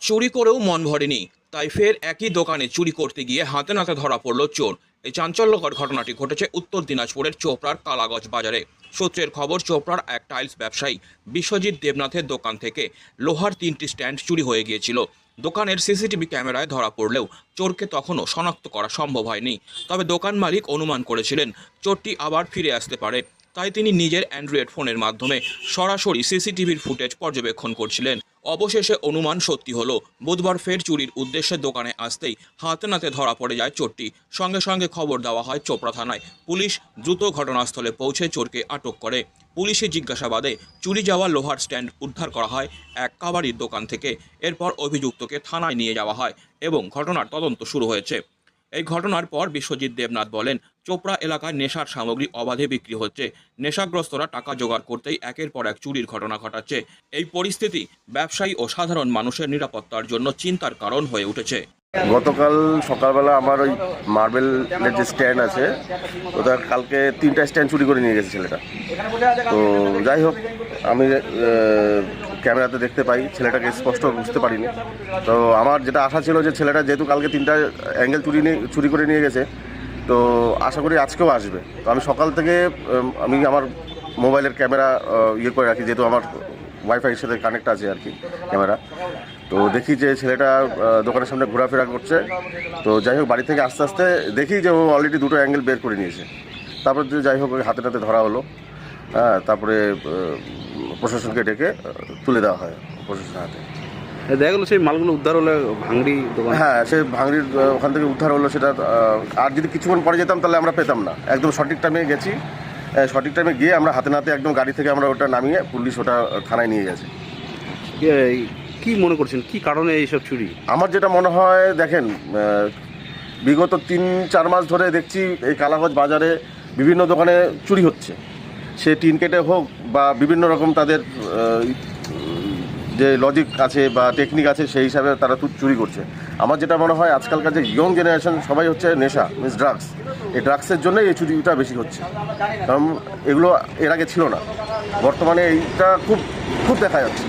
চুরি করেও মন ভরেনি। তাই ফের একই দোকানে চুরি করতে গিয়ে হাতে নাতে ধরা পড়ল চোর। এই চাঞ্চল্যকর ঘটনাটি ঘটেছে উত্তর দিনাজপুরের চোপড়ার কালাগজ বাজারে। সূত্রের খবর, চোপড়ার এক টাইলস ব্যবসায়ী বিশ্বজিৎ দেবনাথের দোকান থেকে লোহার তিনটি স্ট্যান্ড চুরি হয়ে গিয়েছিল। দোকানের সিসিটিভি ক্যামেরায় ধরা পড়লেও চোরকে তখনও শনাক্ত করা সম্ভব হয়নি। তবে দোকান মালিক অনুমান করেছিলেন, চোরটি আবার ফিরে আসতে পারে। তাই তিনি নিজের অ্যান্ড্রয়েড ফোনের মাধ্যমে সরাসরি সিসিটিভির ফুটেজ পর্যবেক্ষণ করছিলেন। অবশেষে অনুমান সত্যি হলো, বুধবার ফের চুরির উদ্দেশ্যে দোকানে আসতেই হাতে নাতে ধরা পড়ে যায় চোরটি। সঙ্গে সঙ্গে খবর দেওয়া হয়, চোপড়া থানায় পুলিশ দ্রুত ঘটনাস্থলে পৌঁছে চোরকে আটক করে। পুলিশি জিজ্ঞাসাবাদে চুরি যাওয়া লোহার স্ট্যান্ড উদ্ধার করা হয় এক কাবাডির দোকান থেকে। এরপর অভিযুক্তকে থানায় নিয়ে যাওয়া হয় এবং ঘটনার তদন্ত শুরু হয়েছে। এই ঘটনার পর বিশ্বজিৎ দেবনাথ বলেন, চোপড়া এলাকায় নেশার সামগ্রী অবাধে বিক্রি হচ্ছে। নেশাগ্রস্তরা টাকা জোগাড় করতেই একের পর এক চুরির ঘটনা ঘটাচ্ছে। এই পরিস্থিতি ব্যবসায়ী ও সাধারণ মানুষের নিরাপত্তার জন্য চিন্তার কারণ হয়ে উঠেছে। গতকাল সকালবেলা আমার ওই মার্বেলের যে স্ট্যান্ড আছে, ওটা কালকে তিনটা স্ট্যান্ড চুরি করে নিয়ে গেছে ছেলেটা। তো যাই হোক, আমি ক্যামেরাতে দেখতে পাই, ছেলেটাকে স্পষ্ট বুঝতে পারিনি। তো আমার যেটা আশা ছিল যে ছেলেটা যেহেতু কালকে তিনটা অ্যাঙ্গেল চুরি নিয়ে, চুরি করে নিয়ে গেছে, তো আশা করি আজকেও আসবে। তো আমি সকাল থেকে আমি আমার মোবাইলের ক্যামেরা ইয়ে করে রাখি, যেহেতু আমার ওয়াইফাইয়ের সাথে কানেক্ট আছে আর কি, ক্যামেরা। তো দেখি যে ছেলেটা দোকানের সামনে ঘোরাফেরা করছে। তো যাই হোক বাড়ি থেকে আস্তে আস্তে দেখি যে ও অলরেডি দুটো অ্যাঙ্গেল বের করে নিয়েছে। তারপর যে যাই হোক হাতে নাতে ধরা হলো। হ্যাঁ তারপরে প্রশাসনকে ডেকে তুলে দেওয়া হয় প্রশাসনের হাতে। দেখা গেলো সেই মালগুলো উদ্ধার হলে ভাঙড়ি দোকান। হ্যাঁ সে ভাঙড়ির ওখান থেকে উদ্ধার হলো সেটা আর যদি কিছুক্ষণ পরে যেতাম তাহলে আমরা পেতাম না। একদম সঠিক টাইমে গেছি। সঠিক টাইমে গিয়ে আমরা হাতে নাতে একদম গাড়ি থেকে আমরা ওটা নামিয়ে পুলিশ ওটা থানায় নিয়ে গেছে। কি মনে করছেন? কি কারণে এইসব চুরি? আমার যেটা মনে হয়, দেখেন বিগত তিন, চার মাস ধরে দেখছি এই কালাগজ বাজারে বিভিন্ন দোকানে চুরি হচ্ছে। সে টিন কেটে হোক বা বিভিন্ন রকম তাদের যে লজিক আছে বা টেকনিক আছে, সেই হিসাবে তারা তু চুরি করছে। আমার যেটা মনে হয়, আজকালকার যে ইয়ং জেনারেশন সবাই হচ্ছে নেশা মিস ড্রাগস এই ড্রাগসের জন্যই এই চুরিটা বেশি হচ্ছে। কারণ এগুলো এর আগে ছিল না। বর্তমানে এইটা খুব খুব দেখা যাচ্ছে।